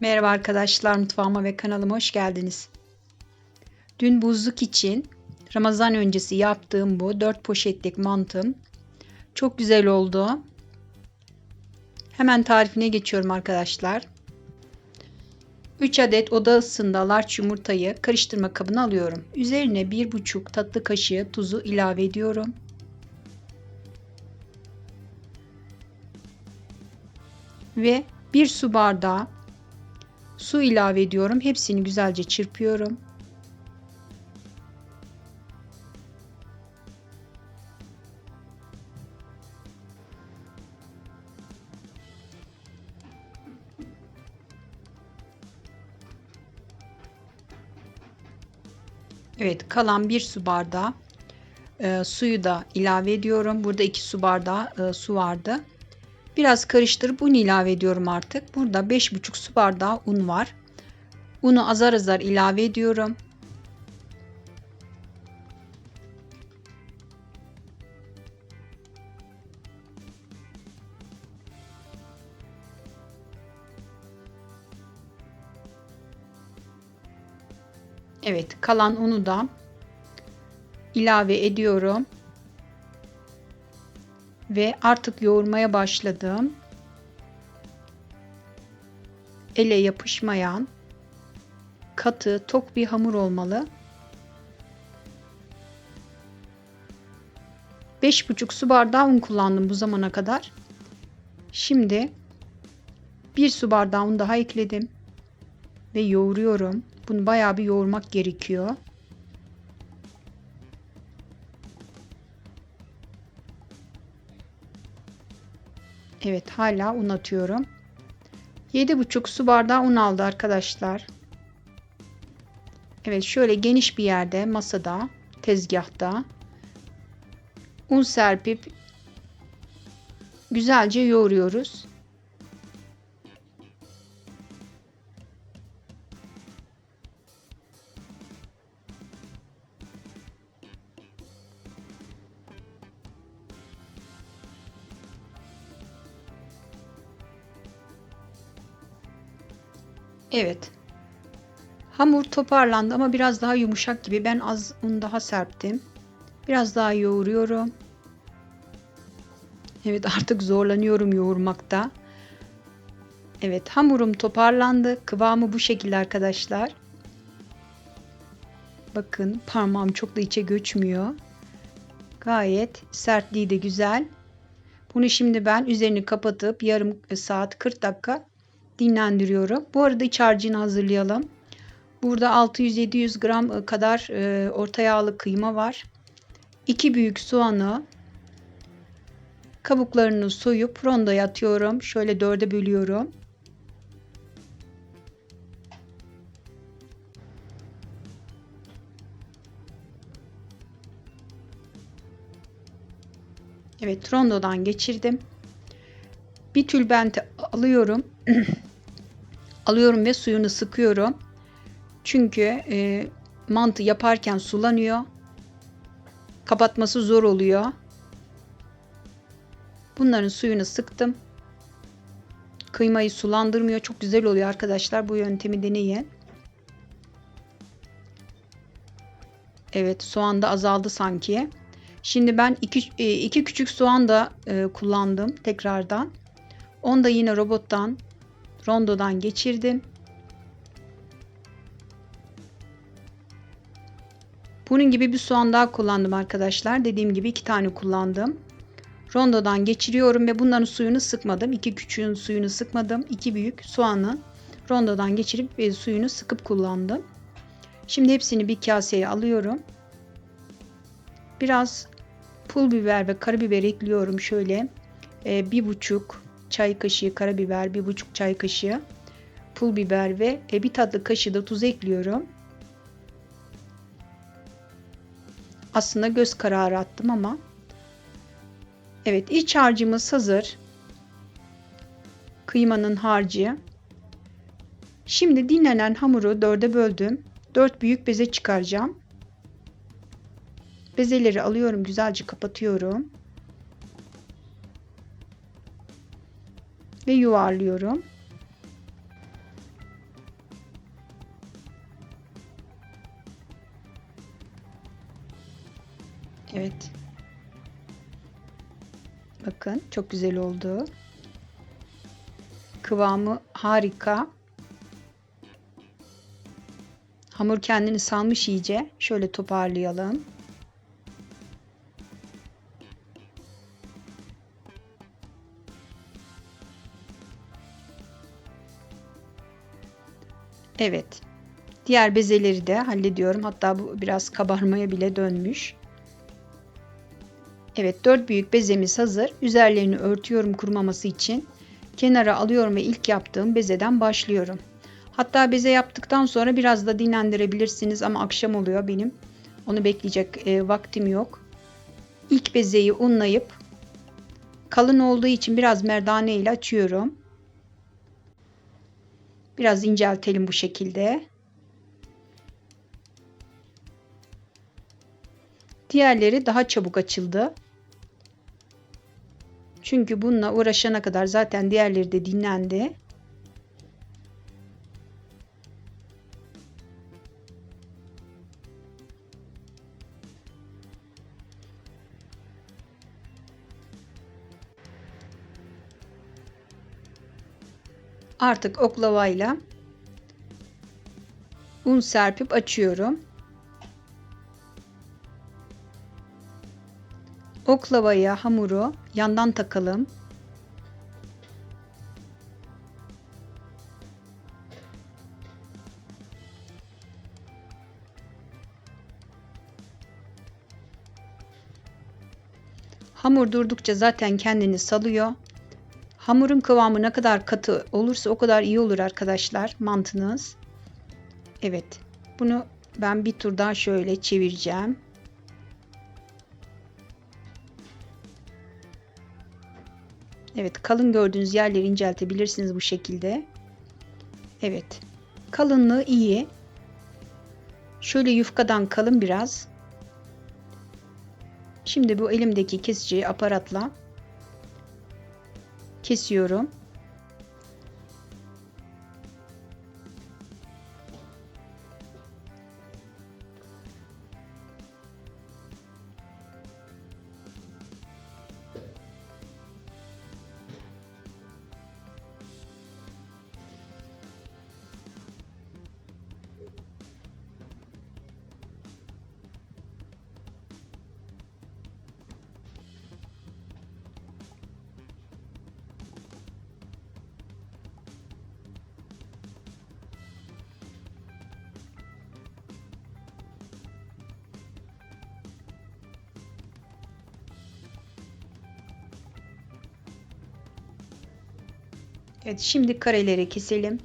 Merhaba arkadaşlar, mutfağıma ve kanalıma hoş geldiniz. Dün buzluk için Ramazan öncesi yaptığım bu 4 poşetlik mantım çok güzel oldu. Hemen tarifine geçiyorum arkadaşlar. 3 adet oda ısısında larç yumurtayı karıştırma kabına alıyorum. Üzerine 1,5 tatlı kaşığı tuzu ilave ediyorum. Ve 1 su bardağı su ilave ediyorum. Hepsini güzelce çırpıyorum. Evet kalan bir su bardağı e, suyu da ilave ediyorum. Burada iki su bardağı e, su vardı. Biraz karıştırıp un ilave ediyorum artık. Burada 5,5 su bardağı un var. Unu azar azar ilave ediyorum. Evet, kalan unu da ilave ediyorum. Ve artık yoğurmaya başladım. Ele yapışmayan katı, tok bir hamur olmalı. 5,5 su bardağı un kullandım bu zamana kadar. Şimdi 1 su bardağı un daha ekledim ve yoğuruyorum. Bunu bayağı bir yoğurmak gerekiyor. Evet hala un atıyorum. 7,5 su bardağı un aldı arkadaşlar. Evet şöyle geniş bir yerde masada tezgahta un serpip güzelce yoğuruyoruz. Evet. Hamur toparlandı ama biraz daha yumuşak gibi. Ben az un daha serptim. Biraz daha yoğuruyorum. Evet artık zorlanıyorum yoğurmakta. Evet hamurum toparlandı. Kıvamı bu şekilde arkadaşlar. Bakın parmağım çok da içe göçmüyor. Gayet sertliği de güzel. Bunu şimdi ben üzerini kapatıp yarım saat 40 dakika dinlendiriyorum. Bu arada iç harcını hazırlayalım. Burada 600-700 gram kadar e, orta yağlı kıyma var. 2 büyük soğanı kabuklarını soyup rondoya atıyorum. Şöyle dörde bölüyorum. Evet rondodan geçirdim. Bir tülbenti alıyorum. alıyorum ve suyunu sıkıyorum. Çünkü e, mantı yaparken sulanıyor. Kapatması zor oluyor. Bunların suyunu sıktım. Kıymayı sulandırmıyor. Çok güzel oluyor arkadaşlar. Bu yöntemi deneyin. Evet soğan da azaldı sanki. Şimdi ben iki, e, iki küçük soğan da e, kullandım tekrardan. Onu da yine robottan rondodan geçirdim. Bunun gibi bir soğan daha kullandım arkadaşlar. Dediğim gibi iki tane kullandım. Rondodan geçiriyorum ve bunların suyunu sıkmadım. İki küçüğün suyunu sıkmadım. İki büyük soğanı rondodan geçirip ve suyunu sıkıp kullandım. Şimdi hepsini bir kaseye alıyorum. Biraz pul biber ve karabiber ekliyorum şöyle. E, bir buçuk çay kaşığı karabiber, bir buçuk çay kaşığı pul biber ve e, bir tatlı kaşığı da tuz ekliyorum. Aslında göz kararı attım ama. Evet iç harcımız hazır. Kıymanın harcı. Şimdi dinlenen hamuru dörde böldüm. Dört büyük beze çıkaracağım. Bezeleri alıyorum güzelce kapatıyorum. ve yuvarlıyorum. Evet. Bakın çok güzel oldu. Kıvamı harika. Hamur kendini salmış iyice. Şöyle toparlayalım. Evet. Diğer bezeleri de hallediyorum. Hatta bu biraz kabarmaya bile dönmüş. Evet 4 büyük bezemiz hazır. Üzerlerini örtüyorum kurumaması için. Kenara alıyorum ve ilk yaptığım bezeden başlıyorum. Hatta beze yaptıktan sonra biraz da dinlendirebilirsiniz ama akşam oluyor benim. Onu bekleyecek e, vaktim yok. İlk bezeyi unlayıp kalın olduğu için biraz merdane ile açıyorum. Biraz inceltelim bu şekilde. Diğerleri daha çabuk açıldı. Çünkü bununla uğraşana kadar zaten diğerleri de dinlendi. Artık oklavayla un serpip açıyorum. Oklavaya hamuru yandan takalım. Hamur durdukça zaten kendini salıyor. Hamurun kıvamı ne kadar katı olursa o kadar iyi olur arkadaşlar mantınız. Evet. Bunu ben bir tur daha şöyle çevireceğim. Evet kalın gördüğünüz yerleri inceltebilirsiniz bu şekilde. Evet. Kalınlığı iyi. Şöyle yufkadan kalın biraz. Şimdi bu elimdeki kesici aparatla kesiyorum. Evet şimdi kareleri keselim.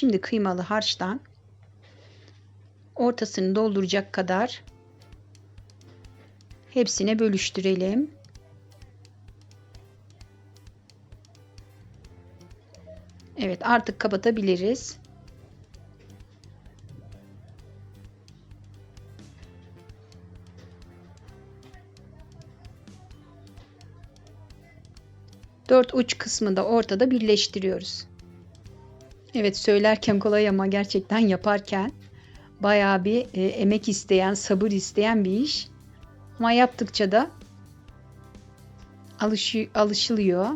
Şimdi kıymalı harçtan ortasını dolduracak kadar hepsine bölüştürelim. Evet artık kapatabiliriz. Dört uç kısmı da ortada birleştiriyoruz. Evet söylerken kolay ama gerçekten yaparken bayağı bir e, emek isteyen, sabır isteyen bir iş. Ama yaptıkça da alışı, alışılıyor.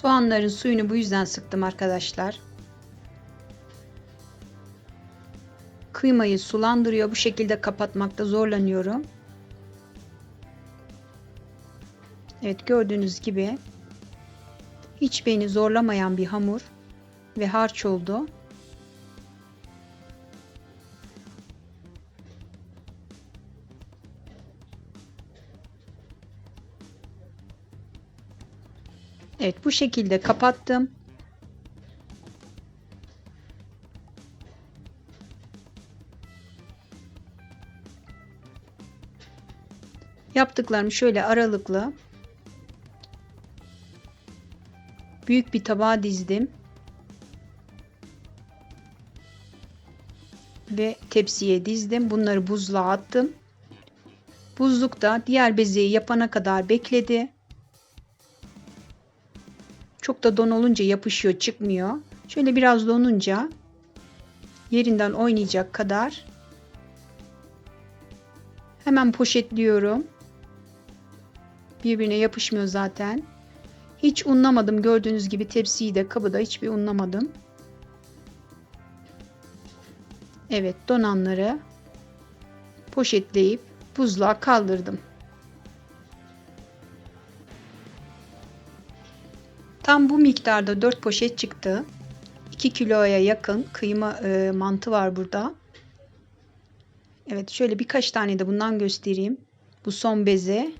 Soğanların suyunu bu yüzden sıktım arkadaşlar. Kıymayı sulandırıyor. Bu şekilde kapatmakta zorlanıyorum. Evet gördüğünüz gibi hiç beni zorlamayan bir hamur ve harç oldu. Evet bu şekilde kapattım. Yaptıklarımı şöyle aralıklı büyük bir tabağa dizdim. Ve tepsiye dizdim. Bunları buzluğa attım. Buzlukta diğer bezeyi yapana kadar bekledi. Çok da don olunca yapışıyor, çıkmıyor. Şöyle biraz donunca yerinden oynayacak kadar hemen poşetliyorum. Birbirine yapışmıyor zaten. Hiç unlamadım. Gördüğünüz gibi tepsiyi de kabı da hiçbir unlamadım. Evet donanları poşetleyip buzluğa kaldırdım. Tam bu miktarda 4 poşet çıktı. 2 kiloya yakın kıyma e, mantı var burada. Evet şöyle birkaç tane de bundan göstereyim. Bu son beze.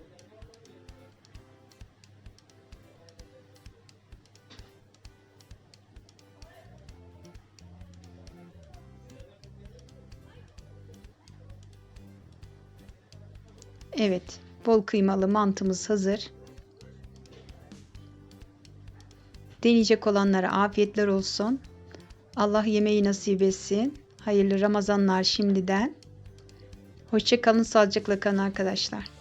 Evet, bol kıymalı mantımız hazır. Deneyecek olanlara afiyetler olsun. Allah yemeği nasip etsin. Hayırlı Ramazanlar şimdiden. Hoşçakalın, sağlıcakla kalın arkadaşlar.